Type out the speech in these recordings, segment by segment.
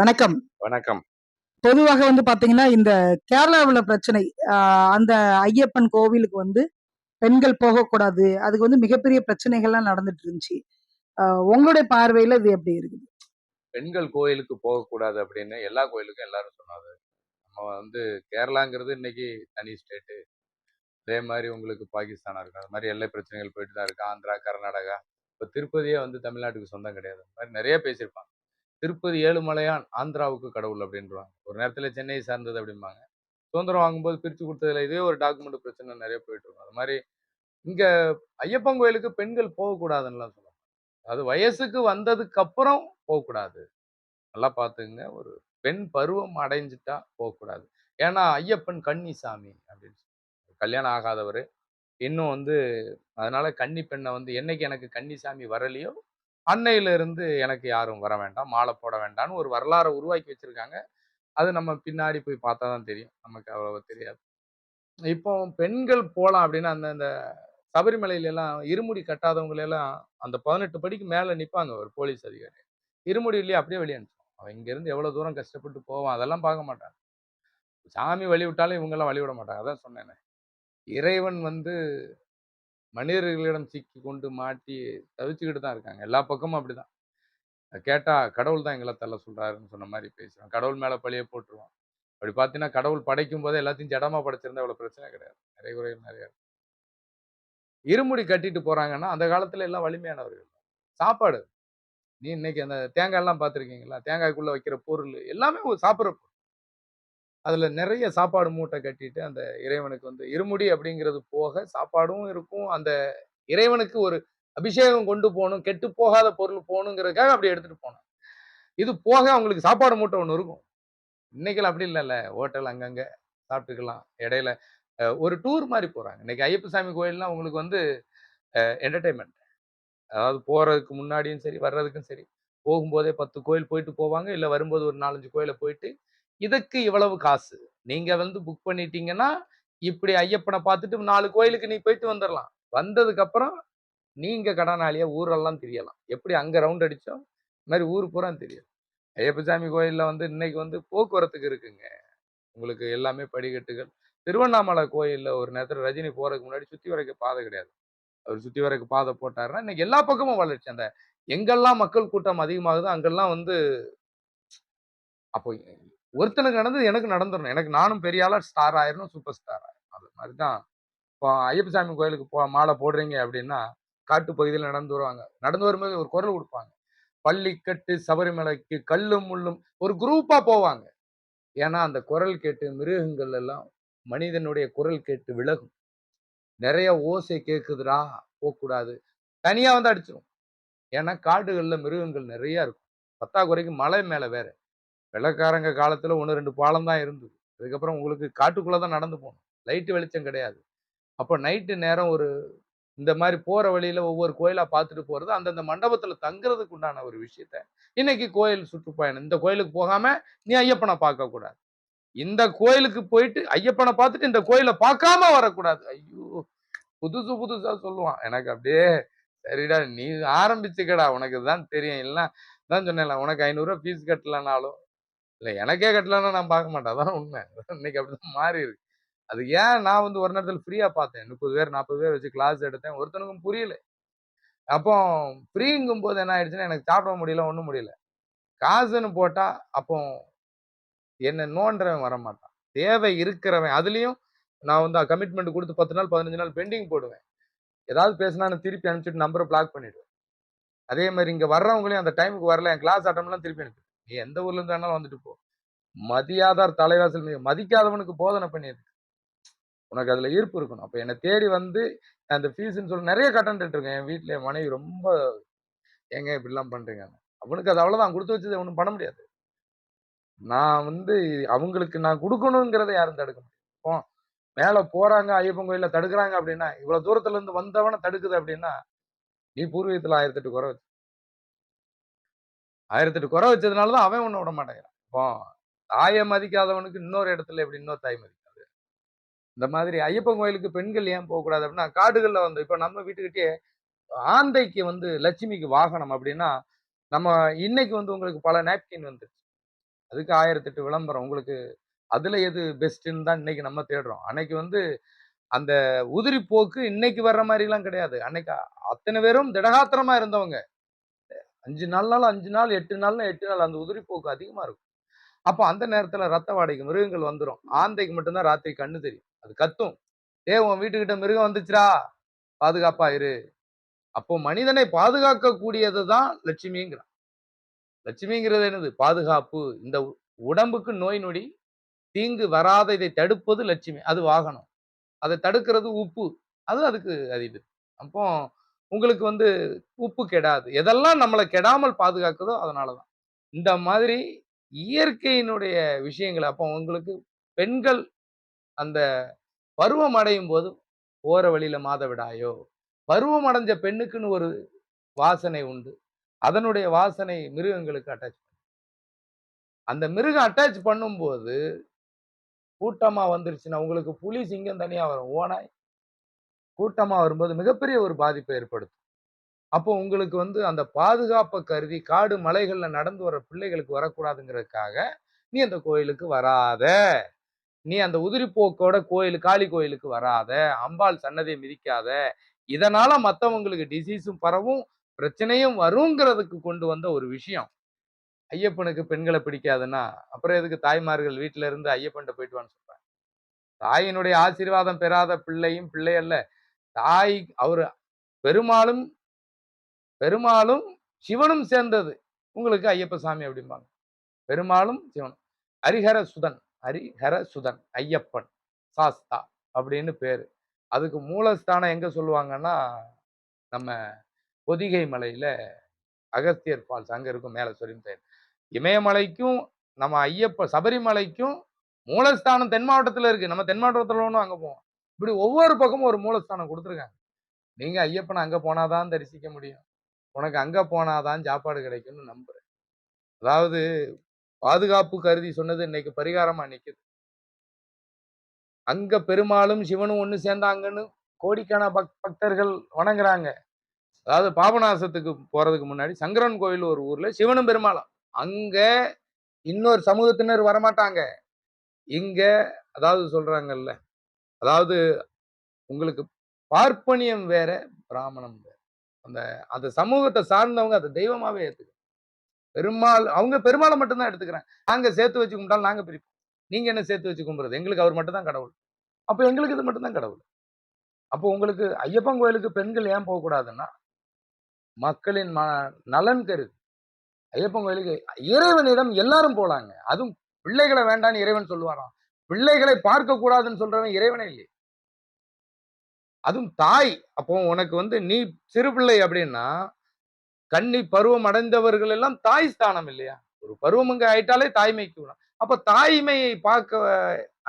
வணக்கம். வணக்கம். பொதுவாக வந்து பாத்தீங்கன்னா இந்த கேரளாவுல பிரச்சனை அந்த ஐயப்பன் கோவிலுக்கு வந்து பெண்கள் போகக்கூடாது. அதுக்கு வந்து மிகப்பெரிய பிரச்சனைகள்லாம் நடந்துட்டு இருந்துச்சு உங்களுடைய பார்வையில இது எப்படி இருக்குது? பெண்கள் கோயிலுக்கு போகக்கூடாது அப்படின்னு எல்லா கோயிலுக்கும் எல்லாரும் சொன்னாங்க. நம்ம வந்து கேரளாங்கிறது இன்னைக்கு தனி ஸ்டேட்டு. அதே மாதிரி உங்களுக்கு பாகிஸ்தானா இருக்கும் அது மாதிரி எல்லை பிரச்சனைகள் போயிட்டு தான் இருக்கு. ஆந்திரா கர்நாடகா. இப்போ திருப்பதியே வந்து தமிழ்நாட்டுக்கு சொந்தம் கிடையாது. மாதிரி நிறைய பேசியிருப்பாங்க. திருப்பதி ஏழுமலையான் ஆந்திராவுக்கு கடவுள் அப்படின்றாங்க. ஒரு நேரத்தில் சென்னையை சார்ந்தது அப்படிம்பாங்க. சுதந்திரம் வாங்கும்போது பிரித்து கொடுத்ததுல இதே ஒரு டாக்குமெண்ட் பிரச்சனை நிறைய போயிட்டு இருக்கும். அது மாதிரி இங்கே ஐயப்பன் கோயிலுக்கு பெண்கள் போகக்கூடாதுன்னுலாம் சொல்லுவாங்க. அது வயசுக்கு வந்ததுக்கு அப்புறம் போகக்கூடாது. நல்லா பார்த்துங்க ஒரு பெண் பருவம் அடைஞ்சிட்டா போகக்கூடாது. ஏன்னா ஐயப்பன் கன்னிசாமி அப்படின்னு கல்யாணம் ஆகாதவர். இன்னும் வந்து அதனால கன்னி பெண்ணை வந்து என்னைக்கு எனக்கு கன்னிசாமி வரலையோ அன்னையிலிருந்து எனக்கு யாரும் வர வேண்டாம் மாலை போட வேண்டாம்னு ஒரு வரலாறை உருவாக்கி வச்சிருக்காங்க. அது நம்ம பின்னாடி போய் பார்த்தா தான் தெரியும். நமக்கு அவ்வளவு தெரியாது. இப்போ பெண்கள் போகலாம் அப்படின்னா அந்த அந்த சபரிமலையில எல்லாம் இருமுடி கட்டாதவங்களெல்லாம் அந்த பதினெட்டு படிக்கு மேலே நிற்பாங்க ஒரு போலீஸ் அதிகாரி. இருமுடி இல்லையே அப்படியே வெளியே அனுப்பிச்சோம் அவன் இங்கேருந்து எவ்வளோ தூரம் கஷ்டப்பட்டு போவான் அதெல்லாம் பார்க்க மாட்டான். சாமி வழி விட்டாலும் இவங்கெல்லாம் வழி விட மாட்டாங்க. அதான் சொன்னேனே. இறைவன் வந்து மனிதர்களிடம் சிக்கி கொண்டு மாட்டி தவிச்சுக்கிட்டு தான் இருக்காங்க. எல்லா பக்கமும் அப்படிதான். கேட்டா கடவுள் தான் எங்களை தள்ள சொல்றாருன்னு சொன்ன மாதிரி பேசுறான் கடவுள் மேல பழிய போட்டுருவான். அப்படி பார்த்தீங்கன்னா கடவுள் படைக்கும் போதே எல்லாத்தையும் ஜடமா படைச்சிருந்தா இவ்வளவு பிரச்சனை கிடையாது. நிறைய குறைகள் நிறைய இருமுடி கட்டிட்டு போறாங்கன்னா அந்த காலத்துல எல்லாம் வலிமையானவர்கள். சாப்பாடு. நீ இன்னைக்கு அந்த தேங்காய் எல்லாம் பார்த்துருக்கீங்களா தேங்காய்க்குள்ள வைக்கிற பொருள் எல்லாமே சாப்பிட்ற அதில் நிறைய சாப்பாடு மூட்டை கட்டிட்டு அந்த இறைவனுக்கு வந்து இருமுடி அப்படிங்கிறது போக சாப்பாடும் இருக்கும். அந்த இறைவனுக்கு ஒரு அபிஷேகம் கொண்டு போகணும் கெட்டு போகாத பொருள் போகணுங்கிறதுக்காக அப்படி எடுத்துகிட்டு போனோம். இது போக அவங்களுக்கு சாப்பாடு மூட்டை ஒன்று இருக்கும். இன்னைக்கெல்லாம் அப்படி இல்லைல்ல. ஹோட்டல் அங்கங்கே சாப்பிட்டுக்கலாம். இடையில ஒரு டூர் மாதிரி போகிறாங்க இன்னைக்கு ஐயப்ப சாமி கோயில்லாம் உங்களுக்கு வந்து என்டர்டைன்மெண்ட் அதாவது போகிறதுக்கு முன்னாடியும் சரி வர்றதுக்கும் சரி. போகும்போதே பத்து கோயில் போயிட்டு போவாங்க. இல்லை வரும்போது ஒரு நாலஞ்சு கோயிலை போயிட்டு இதுக்கு இவ்வளவு காசு. நீங்க வந்து புக் பண்ணிட்டீங்கன்னா இப்படி ஐயப்பனை பார்த்துட்டு நாலு கோயிலுக்கு நீ போயிட்டு வந்துடலாம் வந்ததுக்கு அப்புறம் நீங்க கடனாளியா ஊரெல்லாம் தெரியலாம். எப்படி அங்க ரவுண்ட் அடிச்சோம் இந்த மாதிரி ஊர் பூரா தெரியும். ஐயப்பசாமி கோயிலில் வந்து இன்னைக்கு வந்து போக்குவரத்துக்கு இருக்குங்க. உங்களுக்கு எல்லாமே படிக்கட்டுகள். திருவண்ணாமலை கோயிலில் ஒரு நேரத்தில் ரஜினி போறதுக்கு முன்னாடி சுற்றி வரைக்கும் பாதை கிடையாது. அவர் சுற்றி வரைக்கும் பாதை போட்டாருன்னா இன்னைக்கு எல்லா பக்கமும் வளர்ச்சி. அந்த எங்கெல்லாம் மக்கள் கூட்டம் அதிகமாகுதோ அங்கெல்லாம் வந்து அப்போ ஒருத்தனுக்கு நடந்தது எனக்கு நடந்துடணும் எனக்கு நானும் பெரிய ஆளா ஸ்டார் ஆயிரணும் சூப்பர் ஸ்டார் ஆயிரும் அது மாதிரி தான் இப்போ ஐயப்பசாமி கோயிலுக்கு போ மாலை போடுறீங்க அப்படின்னா காட்டு பகுதியில் நடந்து வருவாங்க. நடந்து வரும்போது ஒரு குரல் கொடுப்பாங்க. பள்ளிக்கட்டு சபரிமலைக்கு கல்லும் முள்ளும் ஒரு குரூப்பா போவாங்க. ஏன்னா அந்த குரல் கேட்டு மிருகங்கள் எல்லாம் மனிதனுடைய குரல் கேட்டு விலகும். நிறைய ஓசை கேட்குதுடா போகக்கூடாது தனியாக வந்து அடிச்சிடும் ஏன்னா காடுகளில் மிருகங்கள் நிறையா இருக்கும். பத்தாக்குறைக்கு மலை மேலே வேற. வெள்ளக்காரங்க காலத்தில் ஒன்று ரெண்டு பாலம் தான் இருந்தது. அதுக்கப்புறம் உங்களுக்கு காட்டுக்குள்ளே தான் நடந்து போகணும். லைட்டு வெளிச்சம் கிடையாது. அப்போ நைட்டு நேரம் ஒரு இந்த மாதிரி போகிற வழியில் ஒவ்வொரு கோயிலாக பார்த்துட்டு போகிறது அந்தந்த மண்டபத்தில் தங்குறதுக்கு உண்டான ஒரு விஷயத்த இன்னைக்கு கோயில் சுற்றுப்பயணம். இந்த கோயிலுக்கு போகாமல் நீ ஐயப்பனை பார்க்கக்கூடாது. இந்த கோயிலுக்கு போயிட்டு ஐயப்பனை பார்த்துட்டு இந்த கோயிலை பார்க்காம வரக்கூடாது. ஐயோ! புதுசு புதுசாக சொல்லுவான். எனக்கு அப்படியே சரிடா நீ ஆரம்பிச்சுக்கடா. உனக்கு தான் தெரியும். இல்லை தான் சொன்னேன்ல உனக்கு ஐநூறுரூவா ஃபீஸ் கட்டலனாலும் இல்லை எனக்கே கட்டலன்னா நான் பார்க்க மாட்டேன். அதான் உண்மை. இன்னைக்கு அப்படிதான் மாறி இருக்கு. அது ஏன் நான் வந்து ஒரு நேரத்தில் ஃப்ரீயாக பார்த்தேன்? முப்பது பேர் நாற்பது பேர் வச்சு கிளாஸ் எடுத்தேன். ஒருத்தனுக்கும் புரியல. அப்போ ஃப்ரீங்கும் போது என்ன ஆயிடுச்சுன்னா எனக்கு சாப்பிட முடியல ஒன்றும் முடியல. காசுன்னு போட்டால் அப்போ என்ன நோன்றவன் வர மாட்டான் தேவை இருக்கிறவன். அதுலேயும் நான் வந்து கமிட்மெண்ட் கொடுத்து பத்து நாள் பதினஞ்சு நாள் பெண்டிங் போடுவேன். ஏதாவது பேசினா திருப்பி அனுப்பிச்சிட்டு நம்பரை பிளாக் பண்ணிடுவேன். அதே மாதிரி இங்கே வர்றவங்களையும் அந்த டைமுக்கு வரல. என் கிளாஸ் அட்டம்லாம் திருப்பி அனுப்பி நீ எந்த ஊர்ல இருந்து வேணாலும் வந்துட்டு போ. மதியாதார் தலைவாசல் மீது மதிக்காதவனுக்கு போதனை பண்ணியிருக்கு உனக்கு அதுல ஈர்ப்பு இருக்கணும். அப்ப என்னை தேடி வந்து அந்த ஃபீஸ்ன்னு சொல்லி நிறைய கட்டன்ட்டு இருக்கேன் என் வீட்டுல என் மனைவி ரொம்ப ஏங்க இப்படிலாம் பண்றீங்க? அவனுக்கு அது அவ்வளவுதான். கொடுத்து வச்சது ஒன்றும் பண்ண முடியாது. நான் வந்து அவங்களுக்கு நான் கொடுக்கணுங்கிறத யாரும் தடுக்க முடியாது. மேல போறாங்க ஐயப்பன் கோயில தடுக்கிறாங்க அப்படின்னா இவ்வளவு தூரத்துல இருந்து வந்தவனை தடுக்குது அப்படின்னா நீ பூர்வீகத்துல ஆயிரத்தி எட்டு குறை வச்சு ஆயிரத்தி எட்டு குறை வச்சதுனாலதான் அவன் ஒன்று விட மாட்டேங்கிறான். இப்போ தாயை மதிக்காதவனுக்கு இன்னொரு இடத்துல எப்படி இன்னொரு தாய் மதிக்காது? இந்த மாதிரி ஐயப்பன் கோயிலுக்கு பெண்கள் ஏன் போகக்கூடாது அப்படின்னா காடுகளில் வந்து இப்போ நம்ம வீட்டுக்கிட்டே ஆந்தைக்கு வந்து லட்சுமிக்கு வாகனம் அப்படின்னா நம்ம இன்னைக்கு வந்து உங்களுக்கு பல நாப்கின் வந்துருச்சு. அதுக்கு ஆயிரத்தெட்டு விளம்பரம். உங்களுக்கு அதில் எது பெஸ்ட்டுன்னு தான் இன்னைக்கு நம்ம தேடுறோம். அன்னைக்கு வந்து அந்த உதிரி போக்கு இன்னைக்கு வர்ற மாதிரிலாம் கிடையாது. அன்னைக்கு அத்தனை பேரும் திடகாத்திரமா இருந்தவங்க. அஞ்சு நாள்னாலும் அஞ்சு நாள் எட்டு நாள்னா எட்டு நாள் அந்த உதிரி போக்கு அதிகமா இருக்கும். அப்போ அந்த நேரத்துல ரத்த வாடகை மிருகங்கள் வந்துடும் ஆந்தைக்கு மட்டும்தான் ராத்திரி கண்ணு தெரியும். அது கத்தும். ஏ உன் வீட்டுக்கிட்ட மிருகம் வந்துச்சுரா பாதுகாப்பா இரு அப்போ மனிதனை பாதுகாக்கக்கூடியது தான் லட்சுமிங்கிறான். லட்சுமிங்கிறது என்னது? பாதுகாப்பு. இந்த உடம்புக்கு நோய் நொடி தீங்கு வராத இதை தடுப்பது லட்சுமி. அது வாகனம். அதை தடுக்கிறது உப்பு. அது அதுக்கு அதிபதி. அப்போ உங்களுக்கு வந்து உப்பு கெடாது. எதெல்லாம் நம்மளை கெடாமல் பாதுகாக்குதோ அதனாலதான். இந்த மாதிரி இயற்கையினுடைய விஷயங்கள் அப்போ உங்களுக்கு பெண்கள் அந்த பருவம் அடையும் போது ஓர வழியில் மாதவிடாயோ பருவம் அடைஞ்ச பெண்ணுக்குன்னு ஒரு வாசனை உண்டு. அதனுடைய வாசனை மிருகங்களுக்கு அட்டாச் அந்த மிருகம் அட்டாச் பண்ணும்போது கூட்டமாக வந்துருச்சுன்னா உங்களுக்கு புலி சிங்கம் தனியாக வரும். ஓனாய் கூட்டமாக வரும்போது மிகப்பெரிய ஒரு பாதிப்பை ஏற்படுத்தும். அப்போ உங்களுக்கு வந்து அந்த பாதுகாப்பை கருதி காடு மலைகளில் நடந்து வர பிள்ளைகளுக்கு வரக்கூடாதுங்கிறதுக்காக நீ அந்த கோயிலுக்கு வராத. நீ அந்த உதிரி போக்கோட கோயில் காளி கோயிலுக்கு வராத. அம்பாள் சன்னதியை மிதிக்காத. இதனால மற்றவங்களுக்கு டிசீஸும் பரவும் பிரச்சனையும் வருங்கிறதுக்கு கொண்டு வந்த ஒரு விஷயம். ஐயப்பனுக்கு பெண்களை பிடிக்காதுன்னா அப்புறம் எதுக்கு தாய்மார்கள் வீட்டில இருந்து ஐயப்பன்ட்ட போயிட்டு வான்னு சொல்றாங்க? தாயினுடைய ஆசீர்வாதம் பெறாத பிள்ளையும் பிள்ளை அல்ல தாய் அவர் பெருமாளும் பெருமாளும் சிவனும் சேர்ந்தது. உங்களுக்கு ஐயப்ப சாமி அப்படிம்பாங்க. பெருமாளும் சிவனும். ஹரிஹர சுதன் ஹரிஹர சுதன் ஐயப்பன் சாஸ்தா அப்படின்னு பேரு. அதுக்கு மூலஸ்தானம் எங்க சொல்லுவாங்கன்னா நம்ம பொதிகை மலையில அகஸ்தியர் ஃபால்ஸ் அங்க இருக்கும் மேல சொரியும் சைடு இமயமலைக்கும் நம்ம ஐயப்ப சபரிமலைக்கும் மூலஸ்தானம் தென் மாவட்டத்தில் இருக்கு. நம்ம தென் மாவட்டத்தில் ஒன்றும் அங்கே போவோம். இப்படி ஒவ்வொரு பக்கமும் ஒரு மூலஸ்தானம் கொடுத்துருக்காங்க. நீங்க ஐயப்பனை அங்க போனாதான் தரிசிக்க முடியும். உனக்கு அங்க போனாதான் சாப்பாடு கிடைக்கும்னு நம்புறேன். அதாவது பாதுகாப்பு கருதி சொன்னது இன்னைக்கு பரிகாரமா நிக்குது. அங்க பெருமாளும் சிவனும் ஒண்ணு சேர்ந்தாங்கன்னு கோடிக்கான பக் பக்தர்கள் வணங்குறாங்க. அதாவது பாபநாசத்துக்கு போறதுக்கு முன்னாடி சங்கரன் கோயில் ஒரு ஊர்ல சிவனும் பெருமாளும். அங்க இன்னொரு சமூகத்தினர் வரமாட்டாங்க. இங்க அதாவது சொல்றாங்கல்ல அதாவது உங்களுக்கு பார்ப்பனியம் வேற பிராமணம் வேற. அந்த அந்த சமூகத்தை சார்ந்தவங்க அதை தெய்வமாவே ஏத்துக்க பெருமாள் அவங்க பெருமாளை மட்டும்தான் எடுத்துக்கிறேன். நாங்கள் சேர்த்து வச்சு கும்பிட்டாலும் நாங்கள் பிரிப்போம். நீங்கள் என்ன சேர்த்து வச்சு கும்பிட்றது எங்களுக்கு அவர் மட்டும்தான் கடவுள். அப்போ எங்களுக்கு இது மட்டும்தான் கடவுள். அப்போ உங்களுக்கு ஐயப்பன் கோயிலுக்கு பெண்கள் ஏன் போகக்கூடாதுன்னா மக்களின் ம நலன் கருது. ஐயப்பன் கோயிலுக்கு இறைவனிடம் எல்லாரும் போலாங்க. அதுவும் பிள்ளைகளை வேண்டான்னு இறைவன் சொல்லுவாராம். பிள்ளைகளை பார்க்க கூடாதுன்னு சொல்றவன் இறைவனே இல்லை அதுவும் தாய். அப்போ உனக்கு வந்து நீ சிறு பிள்ளை அப்படின்னா கன்னி பருவம் அடைந்தவர்கள் எல்லாம் தாய் ஸ்தானம் இல்லையா? ஒரு பருவம் ஆயிட்டாலே தாய்மைக்கு விடும் அப்ப தாய்மையை பார்க்க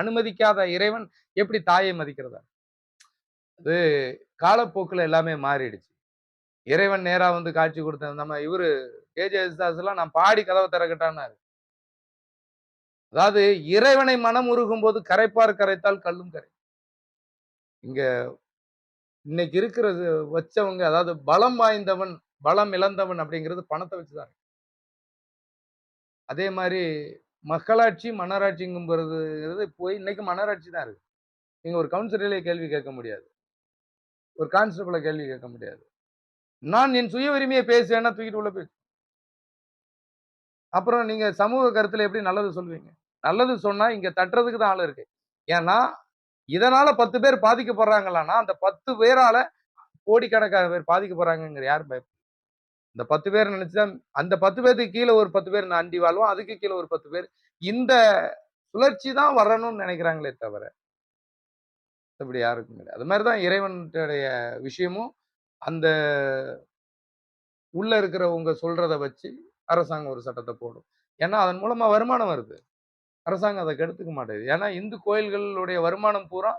அனுமதிக்காத இறைவன் எப்படி தாயை மதிக்கிறதா? அது காலப்போக்கில் எல்லாமே மாறிடுச்சு. இறைவன் நேராக வந்து காட்சி கொடுத்த நம்ம இவரு கேஜே எஸ்தாஸ் எல்லாம் நான் பாடி கதவை திறக்கட்டான்னாரு. அதாவது இறைவனை மனம் உருகும் போது கரைப்பார் கரைத்தால் கல்லும் கரை. இங்க இன்னைக்கு இருக்கிறது வச்சவங்க அதாவது பலம் வாய்ந்தவன் பலம் இழந்தவன் அப்படிங்கிறது பணத்தை வச்சுதான் அதே மாதிரி மக்களாட்சி மன்னராட்சிங்கிறது போய் இன்னைக்கு மன்னராட்சி தான் இருக்கு. நீங்க ஒரு கவுன்சிலர்லயே கேள்வி கேட்க முடியாது. ஒரு கான்ஸ்டபிளை கேள்வி கேட்க முடியாது. நான் என் சுய உரிமையை பேசுவேன்னா தூக்கிட்டு உள்ள பேசு அப்புறம் நீங்க சமூக கருத்துல எப்படி நல்லது சொல்வீங்க நல்லது சொன்னா இங்க தட்டுறதுக்கு தான் ஆள் இருக்கு. ஏன்னா இதனால பத்து பேர் பாதிக்கப்படுறாங்களான்னா அந்த பத்து பேரால கோடிக்கணக்கான பேர் பாதிக்கப்படுறாங்கிற யார் பயப்பட இந்த பத்து பேர் நினைச்சா அந்த பத்து பேருக்கு கீழே ஒரு பத்து பேர் அண்டி வாழ்வோம் அதுக்கு கீழே ஒரு பத்து பேர் இந்த சுழற்சி தான் வரணும்னு நினைக்கிறாங்களே தவிர. அப்படி யாருக்கும் கிடையாது. அது மாதிரிதான் இறைவனுடைய விஷயமும் அந்த உள்ள இருக்கிறவங்க சொல்றத வச்சு அரசாங்கம் ஒரு சட்டத்தை போடும். ஏன்னா அதன் மூலமாக வருமானம் வருது. அரசாங்கம் அதை கெடுத்துக்க மாட்டேங்குது. ஏன்னா இந்து கோயில்களுடைய வருமானம் பூரா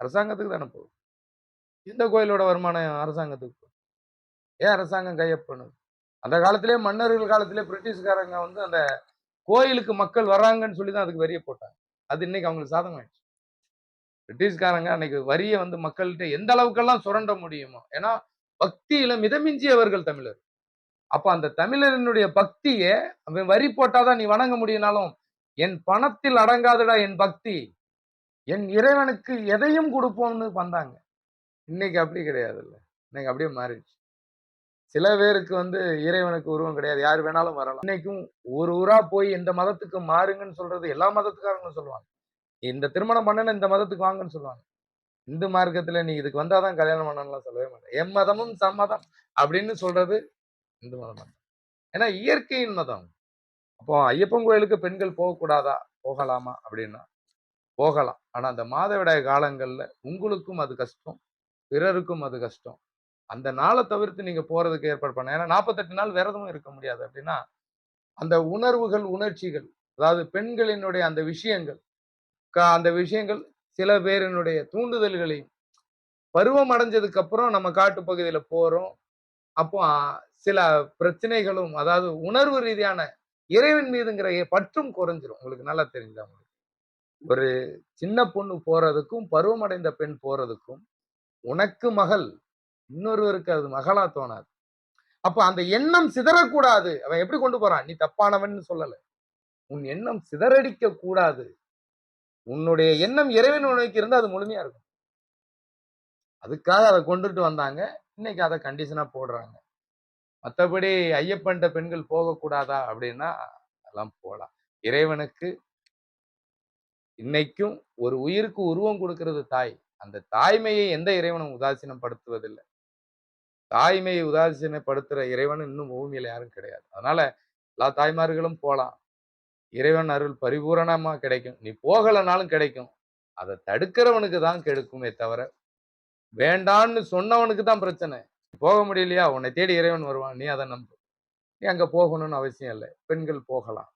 அரசாங்கத்துக்கு தானே போகும் இந்த கோயிலோட வருமானம் அரசாங்கத்துக்கு போகும் ஏன் அரசாங்கம் கையப்பண்ணுது அந்த காலத்திலே மன்னர்கள் காலத்திலே பிரிட்டிஷ்காரங்க வந்து அந்த கோயிலுக்கு மக்கள் வராங்கன்னு சொல்லி தான் அதுக்கு வரியை போட்டாங்க. அது இன்னைக்கு அவங்களுக்கு சாதகமாயிடுச்சு. பிரிட்டிஷ்காரங்க அன்னைக்கு வரியை வந்து மக்கள்கிட்ட எந்த அளவுக்கெல்லாம் சுரண்ட முடியுமோ ஏன்னா பக்தியில மிதமிஞ்சியவர்கள் தமிழர். அப்போ அந்த தமிழனுடைய பக்தியை அவன் வரி போட்டாதான் நீ வணங்க முடியினாலும் என் பணத்தில் அடங்காதடா என் பக்தி. என் இறைவனுக்கு எதையும் கொடுப்போம்னு வந்தாங்க. இன்னைக்கு அப்படி கிடையாதுல்ல. இன்னைக்கு அப்படியே மாறிடுச்சு. சில பேருக்கு வந்து இறைவனுக்கு உருவம் கிடையாது. யார் வேணாலும் வரலாம். இன்னைக்கும் ஒரு ஊரா போய் இந்த மதத்துக்கு மாறுங்கன்னு சொல்றது எல்லா மதத்துக்காரங்களும் சொல்லுவாங்க. இந்த திருமணம் பண்ணணும் இந்த மதத்துக்கு வாங்கன்னு சொல்லுவாங்க. இந்து மார்க்கத்துல நீ இதுக்கு வந்தாதான் கல்யாணம் பண்ணலாம் சொல்லவே மாட்டேன். எம் மதமும் சம்மதம் அப்படின்னு சொல்றது இந்து மதம் தான் ஏன்னா இயற்கையின் மதம். அப்போ ஐயப்பன் கோயிலுக்கு பெண்கள் போகக்கூடாதா? போகலாமா? அப்படின்னா போகலாம். ஆனால் அந்த மாதவிடாய் காலங்களில் உங்களுக்கும் அது கஷ்டம் பிறருக்கும் அது கஷ்டம். அந்த நாளை தவிர்த்து நீங்கள் போகிறதுக்கு ஏற்பாடு பண்ண ஏன்னா நாற்பத்தெட்டு நாள் விரதமும் இருக்க முடியாது. அப்படின்னா அந்த உணர்வுகள் உணர்ச்சிகள் அதாவது பெண்களினுடைய அந்த விஷயங்கள் க- அந்த விஷயங்கள் சில பேரினுடைய தூண்டுதல்களையும் பருவம் அடைஞ்சதுக்கு அப்புறம் நம்ம காட்டு பகுதியில் போகிறோம் அப்போ சில பிரச்சனைகளும் அதாவது உணர்வு ரீதியான இறைவன் மீதுங்கிற பற்றும் குறைஞ்சிரும். உங்களுக்கு நல்லா தெரிஞ்சா உங்களுக்கு ஒரு சின்ன பொண்ணு போறதுக்கும் பருவமடைந்த பெண் போறதுக்கும் உனக்கு மகள் இன்னொருவருக்கு அது மகளா தோணாது. அப்ப அந்த எண்ணம் சிதறக்கூடாது. அவன் எப்படி கொண்டு போறான்? நீ தப்பானவன் சொல்லல. உன் எண்ணம் சிதறடிக்க கூடாது உன்னுடைய எண்ணம் இறைவன் உணவுக்கு இருந்தா அது முழுமையா இருக்கும். அதுக்காக அதை கொண்டுட்டு வந்தாங்க. இன்னைக்கு அதை கண்டிஷனா போடுறாங்க. மற்றபடி ஐயப்பன்ட்ட பெண்கள் போகக்கூடாதா அப்படின்னா அதெல்லாம் போகலாம் இறைவனுக்கு இன்னைக்கும் ஒரு உயிருக்கு உருவம் கொடுக்கிறது தாய். அந்த தாய்மையை எந்த இறைவனும் உதாசீனப்படுத்துவதில்லை. தாய்மையை உதாசீனப்படுத்துற இறைவன் இன்னும் பூமியில யாரும் கிடையாது. அதனால எல்லா தாய்மார்களும் போகலாம் இறைவன் அருள் பரிபூரணமா கிடைக்கும். நீ போகலைனாலும் கிடைக்கும். அதை தடுக்கிறவனுக்கு தான் கெடுக்குமே தவிர வேண்டான்னு சொன்னவனுக்கு தான் பிரச்சனை. போக முடியலையா? உன்னை தேடி இறைவன் வருவான். நீ அதை நம்பு. நீ அங்கே போகணும்னு அவசியம் இல்லை. பெண்கள் போகலாம்.